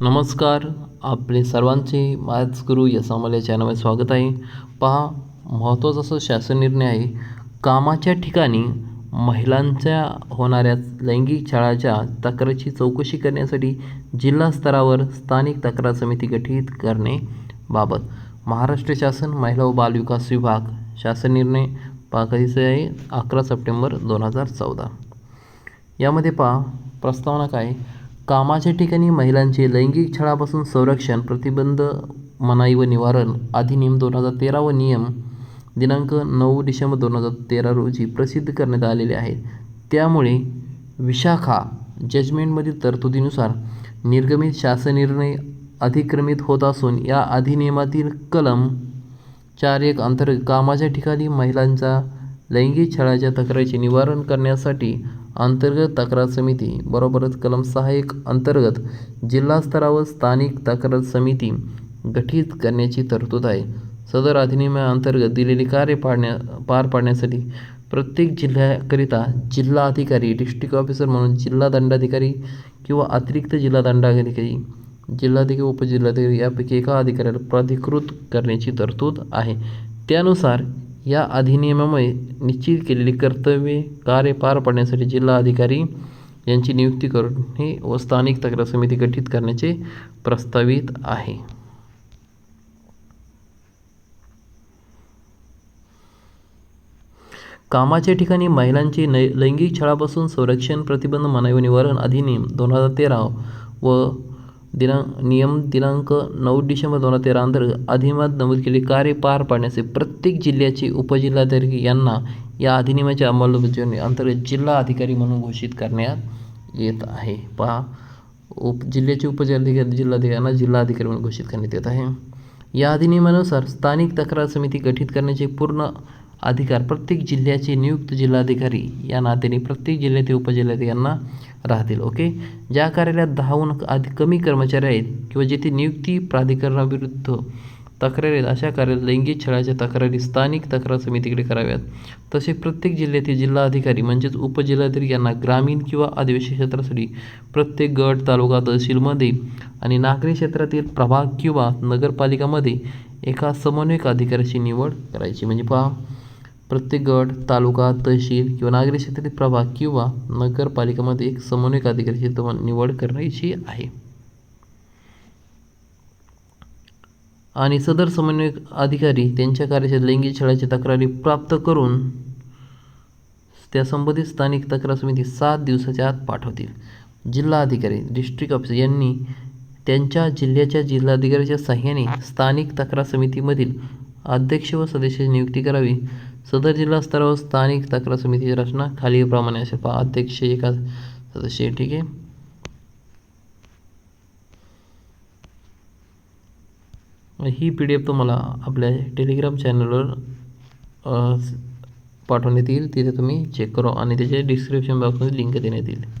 नमस्कार आपले सर्वांचे माझ गुरु या सामान्य चॅनलमध्ये स्वागत आहे. पहा महत्त्वाचा असं शासन निर्णय आहे कामाच्या ठिकाणी महिलांच्या होणाऱ्या लैंगिक छळाच्या तक्रारीची चौकशी करण्यासाठी जिल्हा स्तरावर स्थानिक तक्रार समिती गठीत करणे बाबत महाराष्ट्र शासन महिला व बालविकास विभाग शासन निर्णय पहा आहे अकरा सप्टेंबर दोन हजार चौदा. यामध्ये पहा प्रस्तावना काय कामाच्या ठिकाणी महिलांचे लैंगिक छळापासून संरक्षण प्रतिबंध मनाई व निवारण अधिनियम दोन हजार तेरा व नियम दिनांक नऊ डिसेंबर दोन हजार तेरा रोजी प्रसिद्ध करण्यात आलेले आहेत. त्यामुळे विशाखा जजमेंटमधील तरतुदीनुसार निर्गमित शासन निर्णय अधिक्रमित होत असून या अधिनियमातील कलम चार एक अंतर्गत कामाच्या ठिकाणी महिलांचा लैंगिक छळाच्या तक्रारीचे निवारण करण्यासाठी अंतर्गत तक्रार समिती बरोबरच कलम सहा एक अंतर्गत जिल्हा स्तरावर स्थानिक तक्रार समिती गठीत करण्याची तरतूद आहे. सदर अधिनियमाअंतर्गत दिलेली कार्य पाडण्या पार पाडण्यासाठी प्रत्येक जिल्ह्याकरिता जिल्हा अधिकारी डिस्ट्रिक्ट ऑफिसर म्हणून जिल्हा दंडाधिकारी किंवा अतिरिक्त जिल्हा दंडाधिकारी जिल्हाधिकारी उपजिल्हाधिकारी यापैकी एका अधिकाऱ्याला प्राधिकृत करण्याची तरतूद आहे. त्यानुसार या अधिनियमामुळे निश्चित केलेली कर्तव्ये कार्य पार पाडण्यासाठी जिल्हा अधिकारी यांची नियुक्ती करून हे व स्थानिक तक्रार समिती गठीत करण्याचे प्रस्तावित आहे. कामाच्या ठिकाणी महिलांचे नै लैंगिक छळापासून संरक्षण प्रतिबंध मानवी निवारण अधिनियम दोन हजार तेरा व दिनांक नियम दिनांक नऊ डिसेंबर दोन हजार तेरा अंतर्गत अधिनियमात नमूद केले कार्य पार पाडण्याचे प्रत्येक जिल्ह्याचे उपजिल्हाधिकारी यांना या अधिनियमाच्या अंमलबजावणी अंतर्गत जिल्हा अधिकारी म्हणून घोषित करण्यात येत आहे. पहा उप जिल्ह्याचे उपजिल्हाधिकारी जिल्हाधिकाऱ्यांना जिल्हा अधिकारी म्हणून घोषित करण्यात येत आहे. या अधिनियमानुसार स्थानिक तक्रार समिती गठीत करण्याचे पूर्ण अधिकार प्रत्येक जिल्ह्याचे नियुक्त जिल्हाधिकारी या नात्याने प्रत्येक जिल्ह्यातील उपजिल्हाधिकारी यांना राहतील ओके ज्या कार्यालयात दहाहून अधिक कमी कर्मचारी आहेत किंवा जेथे नियुक्ती प्राधिकरणाविरुद्ध तक्रारी आहेत अशा कार्यालयात लैंगिक छळाच्या तक्रारी स्थानिक तक्रार समितीकडे कराव्यात. तसे प्रत्येक जिल्ह्यातील जिल्हाधिकारी म्हणजेच उपजिल्हाधिकारी यांना ग्रामीण किंवा आदिवासी क्षेत्रासाठी प्रत्येक गट तालुका तहसीलमध्ये आणि नागरी क्षेत्रातील प्रभाग किंवा नगरपालिकामध्ये एका समन्वयक अधिकाऱ्याची निवड करायची. म्हणजे पहा प्रत्येक गट तालुका तहसील किंवा नागरी क्षेत्रातील प्रभाग किंवा नगरपालिकामध्ये एक समन्वयक अधिकाऱ्याची निवड करायची आहे. आणि सदर समन्वयक अधिकारी त्यांच्या कार्याच्या लैंगिक छळाची तक्रारी प्राप्त करून त्या संबंधित स्थानिक तक्रार समिती सात दिवसाच्या आत पाठवतील. जिल्हा अधिकारी डिस्ट्रिक्ट ऑफिसर यांनी त्यांच्या जिल्ह्याच्या जिल्हाधिकाऱ्याच्या सहाय्याने स्थानिक तक्रार समितीमधील अध्यक्ष व सदस्याची नियुक्ती करावी. सदर जिल्हा स्तरावर स्थानिक तक्रार समितीची रचना खालीलप्रमाणे असेल पहा अध्यक्ष एका सदस्य ठीक आहे ही? पी डी एफ तुम्हाला आपल्या टेलिग्राम चॅनलवर पाठवण्यात येईल तिथे तुम्ही चेक करा आणि त्याचे डिस्क्रिप्शन बॉक्समध्ये लिंक देण्यात येईल.